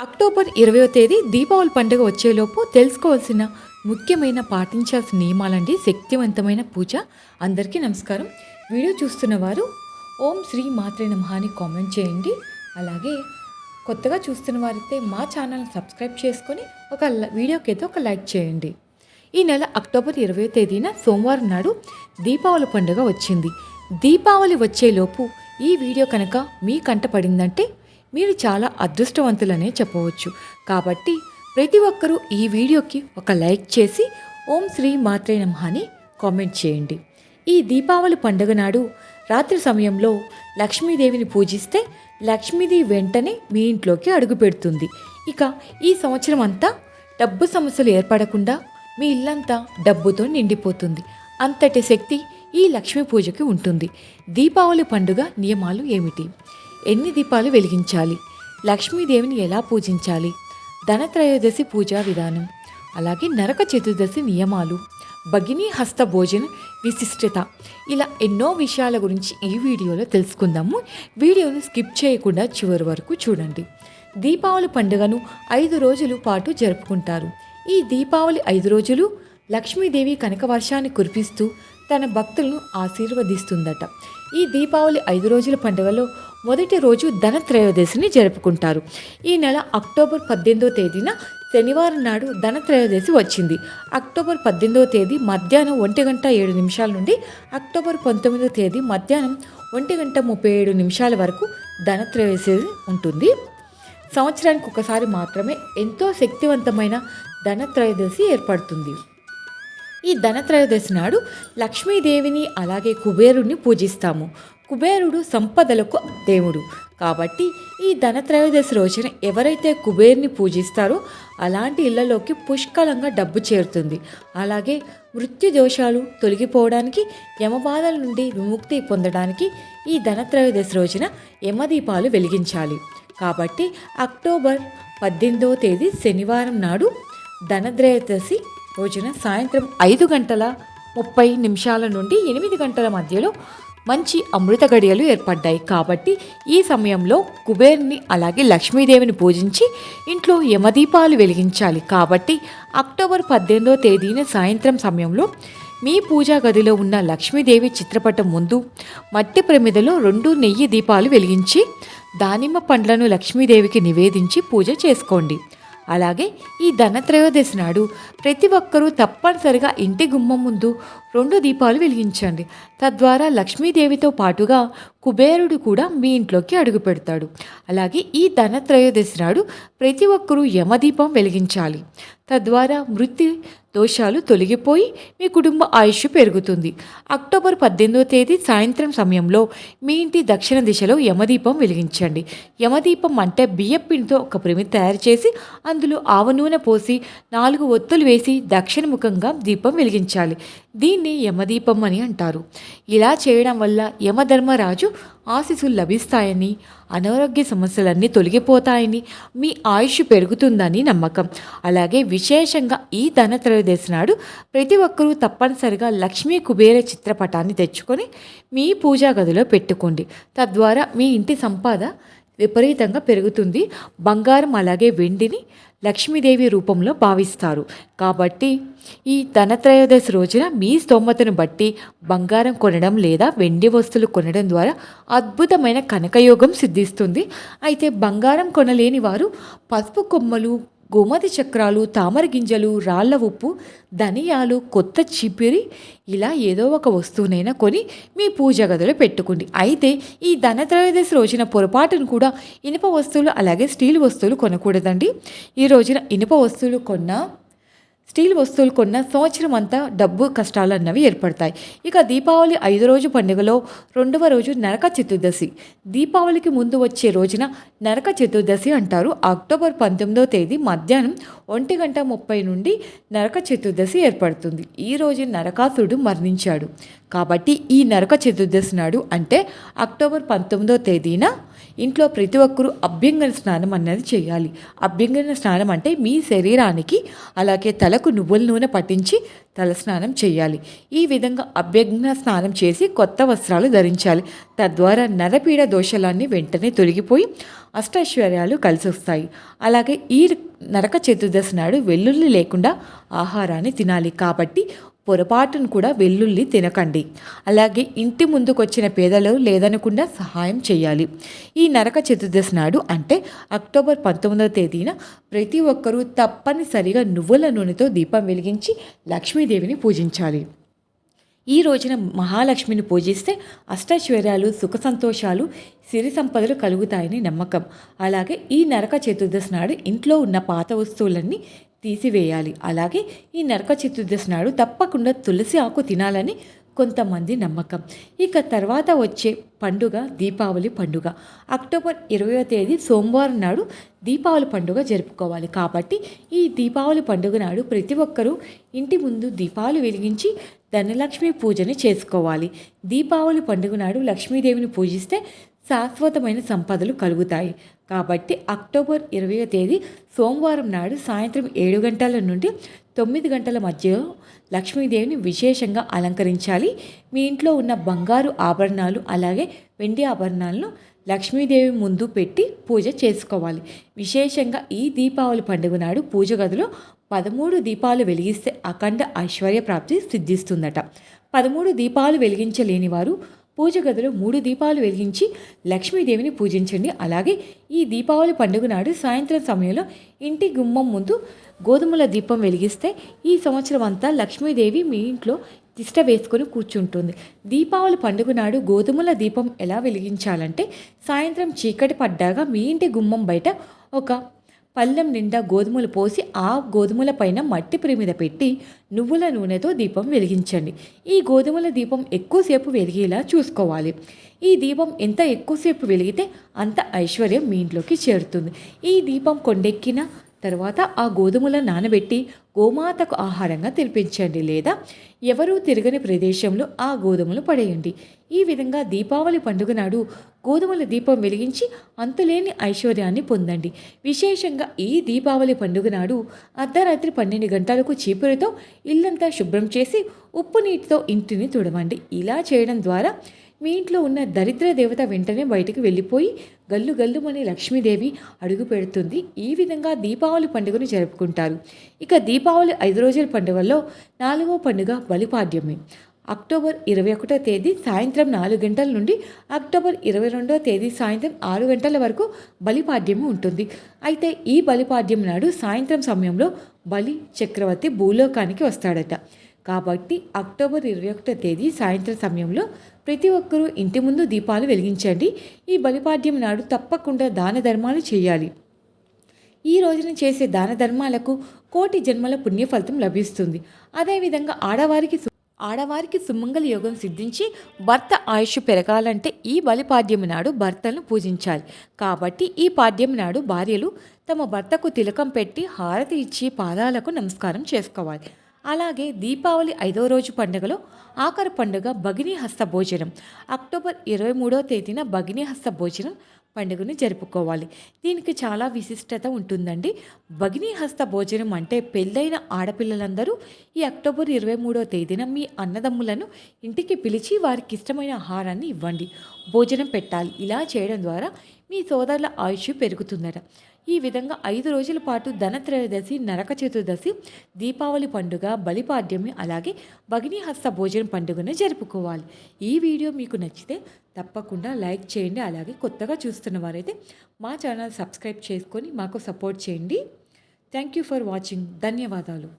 October ఇరవయో తేదీ దీపావళి పండుగ వచ్చేలోపు తెలుసుకోవాల్సిన ముఖ్యమైన పాటించాల్సిన నియమాలండి. శక్తివంతమైన పూజ. అందరికీ నమస్కారం. వీడియో చూస్తున్న వారు ఓం శ్రీ మాత్రే మహాని అని కామెంట్ చేయండి. అలాగే కొత్తగా చూస్తున్న వారైతే మా ఛానల్ సబ్స్క్రైబ్ చేసుకొని ఒక ల- వీడియోకి అయితే ఒక లైక్ చేయండి. ఈ నెల అక్టోబర్ ఇరవై తేదీన సోమవారం నాడు దీపావళి పండుగ వచ్చింది. దీపావళి వచ్చేలోపు ఈ వీడియో కనుక మీ కంట పడిందంటే మీరు చాలా అదృష్టవంతులనే చెప్పవచ్చు. కాబట్టి ప్రతి ఒక్కరూ ఈ వీడియోకి ఒక లైక్ చేసి ఓం శ్రీ మాత్రే నమః అని కామెంట్ చేయండి. ఈ దీపావళి పండుగ నాడు రాత్రి సమయంలో లక్ష్మీదేవిని పూజిస్తే లక్ష్మీదేవి వెంటనే మీ ఇంట్లోకి అడుగు పెడుతుంది. ఇక ఈ సంవత్సరం అంతా డబ్బు సమస్యలు ఏర్పడకుండా మీ ఇల్లంతా డబ్బుతో నిండిపోతుంది. అంతటి శక్తి ఈ లక్ష్మీ పూజకి ఉంటుంది. దీపావళి పండుగ నియమాలు ఏమిటి? ఎన్ని దీపాలు వెలిగించాలి? లక్ష్మీదేవిని ఎలా పూజించాలి? ధనత్రయోదశి పూజా విధానం. అలాగే నరక చతుర్దశి నియమాలు. భగినీ హస్త భోజన విశిష్టత. ఇలా ఎన్నో విషయాల గురించి ఈ వీడియోలో తెలుసుకుందాము. వీడియోను స్కిప్ చేయకుండా చివరి వరకు చూడండి. దీపావళి పండుగను ఐదు రోజుల పాటు జరుపుకుంటారు. ఈ దీపావళి ఐదు రోజులు లక్ష్మీదేవి కనక వర్షాన్ని కురిపిస్తూ తన భక్తులను ఆశీర్వదిస్తుందట. ఈ దీపావళి ఐదు రోజుల పండుగలో మొదటి రోజు ధనత్రయోదశిని జరుపుకుంటారు. ఈ నెల అక్టోబర్ పద్దెనిమిదో తేదీన శనివారం నాడు ధనత్రయోదశి వచ్చింది. అక్టోబర్ పద్దెనిమిదవ తేదీ మధ్యాహ్నం ఒంటి గంట ఏడు నిమిషాల నుండి అక్టోబర్ పంతొమ్మిదో తేదీ మధ్యాహ్నం ఒంటి గంట ముప్పై ఏడు నిమిషాల వరకు ధనత్రయోదశి ఉంటుంది. సంవత్సరానికి ఒకసారి మాత్రమే ఎంతో శక్తివంతమైన ధనత్రయోదశి ఏర్పడుతుంది. ఈ ధనత్రయోదశి నాడు లక్ష్మీదేవిని అలాగే కుబేరుణ్ణి పూజిస్తాము. కుబేరుడు సంపదలకు దేవుడు. కాబట్టి ఈ ధనత్రయోదశి రోజున ఎవరైతే కుబేరుని పూజిస్తారో అలాంటి ఇళ్ళలోకి పుష్కలంగా డబ్బు చేరుతుంది. అలాగే మృత్యు దోషాలు తొలగిపోవడానికి యమబాధల నుండి విముక్తి పొందడానికి ఈ ధనత్రయోదశి రోజున యమదీపాలు వెలిగించాలి. కాబట్టి అక్టోబర్ పద్దెనిమిదవ తేదీ శనివారం నాడు ధనత్రయోదశి రోజున సాయంత్రం ఐదు గంటల ముప్పై నిమిషాల నుండి ఎనిమిది గంటల మధ్యలో మంచి అమృత గడియలు ఏర్పడ్డాయి. కాబట్టి ఈ సమయంలో కుబేర్ని అలాగే లక్ష్మీదేవిని పూజించి ఇంట్లో యమదీపాలు వెలిగించాలి. కాబట్టి అక్టోబర్ పద్దెనిమిదో తేదీన సాయంత్రం సమయంలో మీ పూజా గదిలో ఉన్న లక్ష్మీదేవి చిత్రపటం ముందు మట్టి ప్రమిదలో రెండు నెయ్యి దీపాలు వెలిగించి దానిమ్మ పండ్లను లక్ష్మీదేవికి నివేదించి పూజ చేసుకోండి. అలాగే ఈ ధనత్రయోదశి నాడు ప్రతి ఒక్కరూ తప్పనిసరిగా ఇంటి గుమ్మం ముందు రెండు దీపాలు వెలిగించండి. తద్వారా లక్ష్మీదేవితో పాటుగా కుబేరుడు కూడా మీ ఇంట్లోకి అడుగు పెడతాడు. అలాగే ఈ ధనత్రయోదశి నాడు ప్రతి ఒక్కరూ యమదీపం వెలిగించాలి. తద్వారా మృత్యు దోషాలు తొలగిపోయి మీ కుటుంబ ఆయుష్ పెరుగుతుంది. అక్టోబర్ పద్దెనిమిదో తేదీ సాయంత్రం సమయంలో మీ ఇంటి దక్షిణ దిశలో యమదీపం వెలిగించండి. యమదీపం అంటే బియ్యం పిండితో ఒక ప్రమిది తయారు చేసి అందులో ఆవ నూనె పోసి నాలుగు ఒత్తులు వేసి దక్షిణముఖంగా దీపం వెలిగించాలి. దీన్ని యమదీపం అని అంటారు. ఇలా చేయడం వల్ల యమధర్మరాజు ఆశీస్సులు లభిస్తాయని అనారోగ్య సమస్యలన్నీ తొలగిపోతాయని మీ ఆయుష్ పెరుగుతుందని నమ్మకం. అలాగే విశేషంగా ఈ ధనత్రయోదశి నాడు ప్రతి ఒక్కరూ తప్పనిసరిగా లక్ష్మీ కుబేర చిత్రపటాన్ని తెచ్చుకొని మీ పూజా గదిలో పెట్టుకోండి. తద్వారా మీ ఇంటి సంపాద విపరీతంగా పెరుగుతుంది. బంగారం అలాగే వెండిని లక్ష్మీదేవి రూపంలో భావిస్తారు. కాబట్టి ఈ ధనత్రయోదశి రోజున మీ స్తోమతను బట్టి బంగారం కొనడం లేదా వెండి వస్తువులు కొనడం ద్వారా అద్భుతమైన కనకయోగం సిద్ధిస్తుంది. అయితే బంగారం కొనలేని వారు పసుపు కొమ్మలు గోమతి చక్రాలు తామర గింజలు రాళ్ళ ఉప్పు ధనియాలు కొత్త చిపిరి ఇలా ఏదో ఒక వస్తువునైనా కొని మీ పూజ గదిలో పెట్టుకోండి. అయితే ఈ ధనత్రయోదశి రోజున పొరపాటును కూడా ఇనుప వస్తువులు అలాగే స్టీల్ వస్తువులు కొనకూడదండి. ఈ రోజున ఇనుప వస్తువులు కొన్నా స్టీల్ వస్తువులు కొన్న సంవత్సరం అంతా డబ్బు కష్టాలు అన్నవి ఏర్పడతాయి. ఇక దీపావళి ఐదు రోజు పండుగలో రెండవ రోజు నరక చతుర్దశి. దీపావళికి ముందు వచ్చే రోజున నరక చతుర్దశి అంటారు. అక్టోబర్ పంతొమ్మిదవ తేదీ మధ్యాహ్నం ఒంటి గంట ముప్పై నుండి నరక చతుర్దశి ఏర్పడుతుంది. ఈ రోజు నరకాసురుడు మరణించాడు. కాబట్టి ఈ నరక చతుర్దశి నాడు అంటే అక్టోబర్ పంతొమ్మిదవ తేదీన ఇంట్లో ప్రతి ఒక్కరూ అభ్యంగన స్నానం అన్నది చేయాలి. అభ్యంగన స్నానం అంటే మీ శరీరానికి అలాగే తలకు నువ్వుల నూనె పట్టించి తలస్నానం చేయాలి. ఈ విధంగా అభ్యంగన స్నానం చేసి కొత్త వస్త్రాలు ధరించాలి. తద్వారా నరపీడ దోషాలన్నీ వెంటనే తొలగిపోయి అష్టైశ్వర్యాలు కలిసి వస్తాయి అలాగే ఈ నరక చతుర్దశి నాడు వెల్లుల్లి లేకుండా ఆహారాన్ని తినాలి. కాబట్టి పొరపాటును కూడా వెల్లుల్లి తినకండి. అలాగే ఇంటి ముందుకొచ్చిన పేదలు లేదనకుండా సహాయం చేయాలి. ఈ నరక చతుర్దశి నాడు అంటే అక్టోబర్ పంతొమ్మిదవ తేదీన ప్రతి ఒక్కరూ తప్పనిసరిగా నువ్వుల నూనెతో దీపం వెలిగించి లక్ష్మీదేవిని పూజించాలి. ఈ రోజున మహాలక్ష్మిని పూజిస్తే అష్టైశ్వర్యాలు సుఖ సంతోషాలు సిరి సంపదలు కలుగుతాయని నమ్మకం. అలాగే ఈ నరక చతుర్దశి నాడు ఇంట్లో ఉన్న పాత వస్తువులన్నీ తీసివేయాలి. అలాగే ఈ నరక చతుర్దశి నాడు తప్పకుండా తులసి ఆకు తినాలని కొంతమంది నమ్మకం. ఇక తర్వాత వచ్చే పండుగ దీపావళి పండుగ. అక్టోబర్ ఇరవయో తేదీ సోమవారం నాడు దీపావళి పండుగ జరుపుకోవాలి. కాబట్టి ఈ దీపావళి పండుగ నాడు ప్రతి ఒక్కరూ ఇంటి ముందు దీపాలు వెలిగించి ధనలక్ష్మి పూజని చేసుకోవాలి. దీపావళి పండుగ నాడు లక్ష్మీదేవిని పూజిస్తే శాశ్వతమైన సంపదలు కలుగుతాయి. కాబట్టి అక్టోబర్ ఇరవయో తేదీ సోమవారం నాడు సాయంత్రం ఏడు గంటల నుండి తొమ్మిది గంటల మధ్యలో లక్ష్మీదేవిని విశేషంగా అలంకరించాలి. మీ ఇంట్లో ఉన్న బంగారు ఆభరణాలు అలాగే వెండి ఆభరణాలను లక్ష్మీదేవి ముందు పెట్టి పూజ చేసుకోవాలి. విశేషంగా ఈ దీపావళి పండుగ నాడు పూజ గదిలో పదమూడు దీపాలు వెలిగిస్తే అఖండ ఐశ్వర్య ప్రాప్తి సిద్ధిస్తుందట. పదమూడు దీపాలు వెలిగించలేని వారు పూజ గదిలో మూడు దీపాలు వెలిగించి లక్ష్మీదేవిని పూజించండి. అలాగే ఈ దీపావళి పండుగ నాడు సాయంత్రం సమయంలో ఇంటి గుమ్మం ముందు గోధుమల దీపం వెలిగిస్తే ఈ సంవత్సరం అంతా లక్ష్మీదేవి మీ ఇంట్లో తిష్ట వేసుకొని కూర్చుంటుంది. దీపావళి పండుగ నాడు గోధుమల దీపం ఎలా వెలిగించాలంటే సాయంత్రం చీకటి పడ్డాక మీ ఇంటి గుమ్మం బయట ఒక పళ్ళెం నిండా గోధుమలు పోసి ఆ గోధుమల పైన మట్టి మీద పెట్టి నువ్వుల నూనెతో దీపం వెలిగించండి. ఈ గోధుమల దీపం ఎక్కువసేపు వెలిగేలా చూసుకోవాలి. ఈ దీపం ఎంత ఎక్కువసేపు వెలిగితే అంత ఐశ్వర్యం మీ ఇంట్లోకి చేరుతుంది. ఈ దీపం కొండెక్కిన తర్వాత ఆ గోధుమల నానబెట్టి గోమాతకు ఆహారంగా తినిపించండి లేదా ఎవరూ తిరగని ప్రదేశంలో ఆ గోధుమలు పడేయండి. ఈ విధంగా దీపావళి పండుగ నాడు గోధుమల దీపం వెలిగించి అంతులేని ఐశ్వర్యాన్ని పొందండి. విశేషంగా ఈ దీపావళి పండుగ నాడు అర్ధరాత్రి పన్నెండు గంటలకు చీపురుతో ఇల్లంతా శుభ్రం చేసి ఉప్పు నీటితో ఇంటిని తుడవండి. ఇలా చేయడం ద్వారా మీ ఇంట్లో ఉన్న దరిద్ర దేవత వెంటనే బయటకు వెళ్ళిపోయి గల్లు గల్లుమని లక్ష్మీదేవి అడుగు పెడుతుంది. ఈ విధంగా దీపావళి పండుగను జరుపుకుంటారు. ఇక దీపావళి ఐదు రోజుల పండుగల్లో నాలుగో పండుగ బలిపాడ్యమి. అక్టోబర్ ఇరవై ఒకటో తేదీ సాయంత్రం నాలుగు గంటల నుండి అక్టోబర్ ఇరవై రెండో తేదీ సాయంత్రం ఆరు గంటల వరకు బలిపాడ్యము ఉంటుంది. అయితే ఈ బలిపాడ్యం నాడు సాయంత్రం సమయంలో బలి చక్రవర్తి భూలోకానికి వస్తాడట. కాబట్టి అక్టోబర్ ఇరవై ఒకటో తేదీ సాయంత్రం సమయంలో ప్రతి ఒక్కరూ ఇంటి ముందు దీపాలు వెలిగించండి. ఈ బలిపాడ్యం నాడు తప్పకుండా దాన ధర్మాలు చేయాలి. ఈ రోజున చేసే దాన ధర్మాలకు కోటి జన్మల పుణ్యఫలితం లభిస్తుంది. అదేవిధంగా ఆడవారికి ఆడవారికి సుమంగళ యోగం సిద్ధించి భర్త ఆయుష్ పెరగాలంటే ఈ బలిపాడ్యం నాడు భర్తలను పూజించాలి. కాబట్టి ఈ పాడ్యం నాడు భార్యలు తమ భర్తకు తిలకం పెట్టి హారతి ఇచ్చి పాదాలకు నమస్కారం చేసుకోవాలి. అలాగే దీపావళి ఐదో రోజు పండుగలో ఆఖరి పండుగ భగిని హస్త భోజనం. అక్టోబర్ ఇరవై మూడో తేదీన భగిని హస్త భోజనం పండుగను జరుపుకోవాలి. దీనికి చాలా విశిష్టత ఉంటుందండి. భగిని హస్త భోజనం అంటే పెళ్ళైన ఆడపిల్లలందరూ ఈ అక్టోబర్ ఇరవై మూడో తేదీన మీ అన్నదమ్ములను ఇంటికి పిలిచి వారికి ఇష్టమైన ఆహారాన్ని ఇవ్వండి. భోజనం పెట్టాలి. ఇలా చేయడం ద్వారా మీ సోదరుల ఆయుష్ పెరుగుతుందట. ఈ విధంగా ఐదు రోజుల పాటు ధనత్రయోదశి నరక చతుర్దశి దీపావళి పండుగ బలిపాడ్యమి అలాగే భగినీ హస్త భోజనం పండుగను జరుపుకోవాలి. ఈ వీడియో మీకు నచ్చితే తప్పకుండా లైక్ చేయండి అలాగే కొత్తగా చూస్తున్న వారైతే మా ఛానల్ సబ్స్క్రైబ్ చేసుకొని మాకు సపోర్ట్ చేయండి. Thank you for watching. ధన్యవాదాలు.